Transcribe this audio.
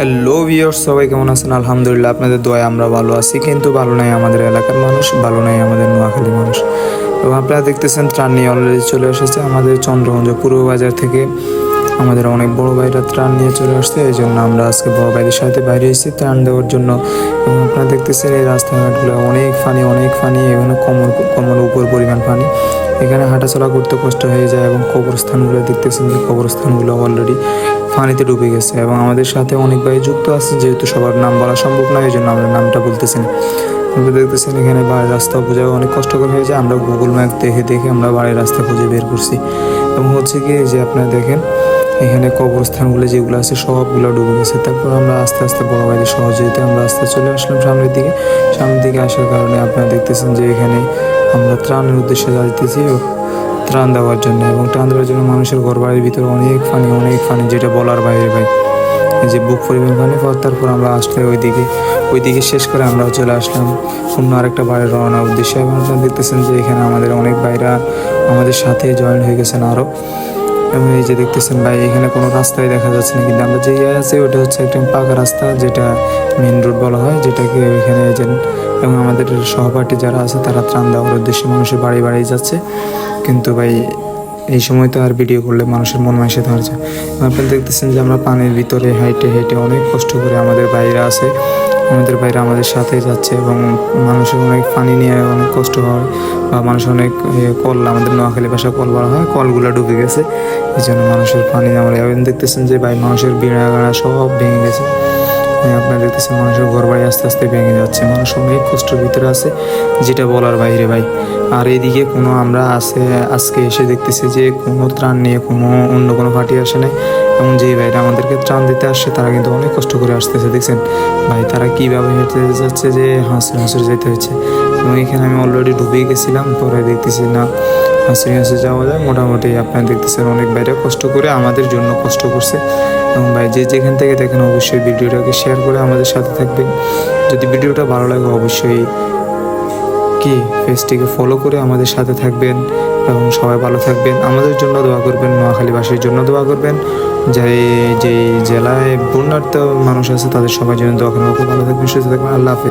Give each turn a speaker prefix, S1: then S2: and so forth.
S1: Hello viewers সবাই কেমন আছেন? আলহামদুলিল্লাহ, আপনাদের দোয়ায় আমরা ভালো আছি, কিন্তু ভালো নাই আমাদের এলাকার মানুষ, ভালো নাই আমাদের নোয়াখালী মানুষ। এবং আপনারা দেখতেছেন ত্রাণ নিয়ে অলরেডি চলে এসেছে আমাদের চন্দ্রগঞ্জ পূর্ব বাজার থেকে। আমাদের অনেক বড় ভাইরা ত্রাণ নিয়ে চলে আসছে, এই জন্য আমরা আজকে বড় ভাইদের সাথে বাইরে এসেছি ত্রাণ দেওয়ার জন্য। এবং আপনারা দেখতেছেন এই রাস্তাঘাটগুলো অনেক ফানি অনেক ফানি, এখানে কমর কমর উপর পরিমাণ ফানি। এখানে হাঁটাচলা করতে কষ্ট হয়ে যায় এবং কবরস্থানগুলো দেখতেছেন কবরস্থানগুলো অলরেডি পানিতে ডুবে গেছে এবং আমাদের সাথে অনেক ভাই যুক্ত আছে, যেহেতু সবার নাম বলা সম্ভব নয় এই জন্য আমরা নামটা বলতেছি না। আমরা দেখতেছেন এখানে বাড়ির রাস্তা বোঝা অনেক কষ্টকর হয়ে যায় আমরা গুগল ম্যাপ দেখে দেখে আমরা বাড়ির রাস্তা খুঁজে বের করছি। এবং হচ্ছে কি যে আপনারা দেখেন, এখানে কবরস্থানগুলো যেগুলো আছে সবগুলো ডুবে গেছে। তারপর আমরা আস্তে আস্তে বড় ভাইদের সহযোগিতা আমরা আস্তে চলে আসলাম সামনের দিকে। সামনের দিকে আসার কারণে আপনারা দেখতেছেন যে এখানে আমরা ত্রাণের উদ্দেশ্যে যাইতেছি। ত্রাণ দেওয়ার জন্য এবং ত্রাণ দেওয়ার জন্য মানুষের ঘর বাড়ির ভিতরে অনেক ফানি অনেক ফানি, যেটা বলার বাইরে ভাই। যে বুক পরিমাণ পানি পর তারপর আমরা আসলে ওইদিকে ওইদিকে শেষ করে আমরা চলে আসলাম অন্য আরেকটা বাড়ির রওনার উদ্দেশ্যে। এবং আপনারা দেখতেছেন যে এখানে আমাদের অনেক ভাইরা আমাদের সাথে জয়েন হয়ে গেছেন আরও এবং এই যে দেখতেছেন ভাই, এখানে কোনো রাস্তায় দেখা যাচ্ছে না, কিন্তু আমরা যে আছি ওটা হচ্ছে একটা পাকা রাস্তা, যেটা মেন রোড বলা হয়, যেটাকে এখানে যে এবং আমাদের সহপাঠী যারা আছে, তারা ত্রাণ দেওয়ার উদ্দেশ্যে মানুষের বাড়ি বাড়ি যাচ্ছে। কিন্তু ভাই, এই সময় তো আর ভিডিও করলে মানুষের মন মাসে ধরছে আপনারা দেখতেছেন যে আমরা পানির ভিতরে হাইটে হেঁটে অনেক কষ্ট করে আমাদের বাইরে আছে, আমাদের বাইরে আমাদের সাথে যাচ্ছে এবং মানুষের অনেক পানি নিয়ে অনেক কষ্ট হয় বা মানুষ অনেক কল, আমাদের নোয়াখালী ভাষা কল বলা হয়, কলগুলো ডুবে গেছে। এই জন্য মানুষের পানি আমরা, দেখতেছেন যে ভাই, মানুষের বিড়া গাড়া সব ভেঙে গেছে। আপনারা দেখতেছেন মানুষের ঘর বাড়ি আস্তে আস্তে ভেঙে যাচ্ছে। মানুষ অনেক কষ্টের ভিতরে আছে, যেটা বলার বাইরে ভাই। আর এইদিকে কোনো আমরা আছে, আজকে এসে দেখতেছি যে কোনো ত্রাণ নিয়ে কোনো অন্য কোনো পার্টি আসে নাই। এবং যে ভাইরা আমাদেরকে ত্রাণ দিতে আসছে, তারা কিন্তু অনেক কষ্ট করে আসতেছে, দেখছেন? ভাই, তারা কীভাবে হেঁটে যাচ্ছে যে হাঁসড়ে হাঁসড়ে যেতে হচ্ছে এবং এখানে আমি অলরেডি ডুবেই গেছিলাম, পরে দেখতেছি না হাঁসড়ে হাঁসড়ে যাওয়া যায়। মোটামুটি আপনারা দেখতেছেন অনেক বাইরে কষ্ট করে আমাদের জন্য কষ্ট করছে। এবং ভাই, যে যেখান থেকে দেখেন অবশ্যই ভিডিওটাকে শেয়ার করে আমাদের সাথে থাকবেন। যদি ভিডিওটা ভালো লাগে অবশ্যই কি, পেজটিকে ফলো করে আমাদের সাথে থাকবেন। এবং সবাই ভালো থাকবেন। আমাদের জন্য দোয়া করবেন, নোয়াখালীবাসীর জন্য দোয়া করবেন। যে যে জেলায় বন্যার্থ মানুষ আছে, তাদের সবার জন্য দোয়া করবেন। ভালো থাকবেন, সুস্থ থাকবেন। আল্লাহ হাফিজ।